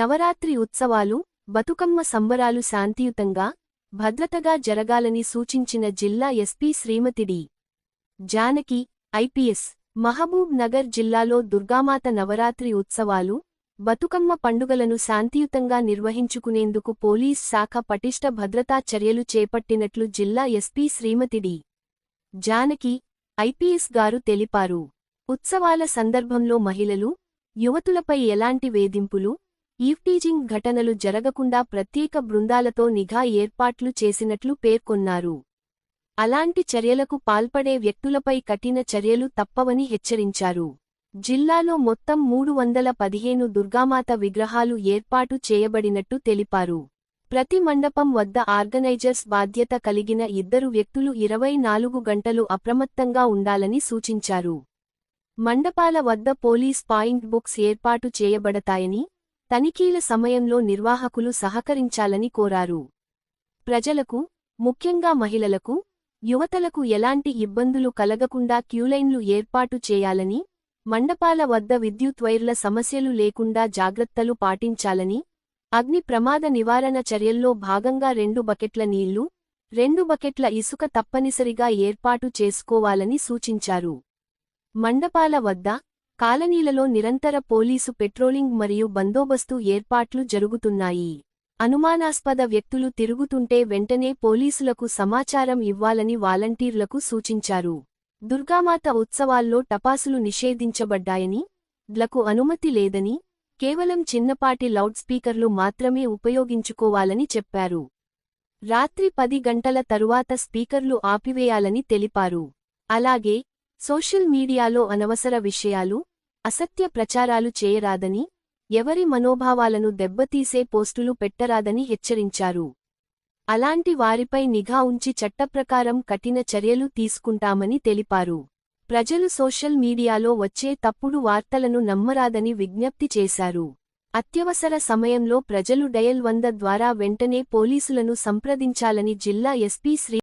నవరాత్రి ఉత్సవాలు బతుకమ్మ సంబరాలు శాంతియుతంగా భద్రతగా జరగాలని సూచించిన జిల్లా SP Shrimati D. Janaki IPS Mahabubnagar జిల్లాలో దుర్గామాత నవరాత్రి ఉత్సవాలు బతుకమ్మ పండుగలను శాంతియుతంగా నిర్వహించుకునేందుకు పోలీస్ శాఖ పటిష్ట భద్రతా చర్యలు చేపట్టినట్లు జిల్లా SP Srimati D. Janaki IPS గారు తెలిపారు. ఉత్సవాల సందర్భంలో మహిళలు యువతులపై ఎలాంటి వేధింపులు ఈవ్టీజింగ్ ఘటనలు జరగకుండా ప్రత్యేక బృందాలతో నిఘా ఏర్పాట్లు చేసినట్లు పేర్కొన్నారు. అలాంటి చర్యలకు పాల్పడే వ్యక్తులపై కఠిన చర్యలు తప్పవని హెచ్చరించారు. జిల్లాలో మొత్తం మూడు వందల పదిహేను దుర్గామాత విగ్రహాలు ఏర్పాటు చేయబడినట్టు తెలిపారు. ప్రతి మండపం వద్ద ఆర్గనైజర్స్ బాధ్యత కలిగిన ఇద్దరు వ్యక్తులు ఇరవై నాలుగు గంటలు అప్రమత్తంగా ఉండాలని సూచించారు. మండపాల వద్ద పోలీస్ పాయింట్ బుక్స్ ఏర్పాటు చేయబడతాయని తనిఖీల సమయంలో నిర్వాహకులు సహకరించాలని కోరారు. ప్రజలకు ముఖ్యంగా మహిళలకు యువతలకు ఎలాంటి ఇబ్బందులు కలగకుండా క్యూలైన్లు ఏర్పాటు చేయాలని మండపాల వద్ద విద్యుత్ వైర్ల సమస్యలు లేకుండా జాగ్రత్తలు పాటించాలని అగ్ని ప్రమాద నివారణ చర్యల్లో భాగంగా రెండు బకెట్ల నీళ్ళు రెండు బకెట్ల ఇసుక తప్పనిసరిగా ఏర్పాటు చేసుకోవాలని సూచించారు. మండపాల వద్ద కాలనీలలో నిరంతర పోలీసు పెట్రోలింగ్ మరియు బందోబస్తు ఏర్పాట్లు జరుగుతున్నాయి. అనుమానాస్పద వ్యక్తులు తిరుగుతుంటే వెంటనే పోలీసులకు సమాచారం ఇవ్వాలని వాలంటీర్లకు సూచించారు. దుర్గామాత ఉత్సవాల్లో టపాసులు నిషేధించబడ్డాయని లకు అనుమతి లేదని కేవలం చిన్నపాటి లౌడ్ స్పీకర్లు మాత్రమే ఉపయోగించుకోవాలని చెప్పారు. రాత్రి పది గంటల తరువాత స్పీకర్లు ఆపివేయాలని తెలిపారు. అలాగే సోషల్ మీడియాలో అనవసర విషయాలు అసత్య ప్రచారాలు చేయరాదని ఎవరి మనోభావాలను దెబ్బతీసే పోస్టులు పెట్టరాదని హెచ్చరించారు. అలాంటి వారిపై నిఘా ఉంచి చట్టప్రకారం కఠిన చర్యలు తీసుకుంటామని తెలిపారు. ప్రజలు సోషల్ మీడియాలో వచ్చే తప్పుడు వార్తలను నమ్మరాదని విజ్ఞప్తి చేశారు. అత్యవసర సమయంలో ప్రజలు డయల్ వంద ద్వారా వెంటనే పోలీసులను సంప్రదించాలని జిల్లా ఎస్పీ శ్రీ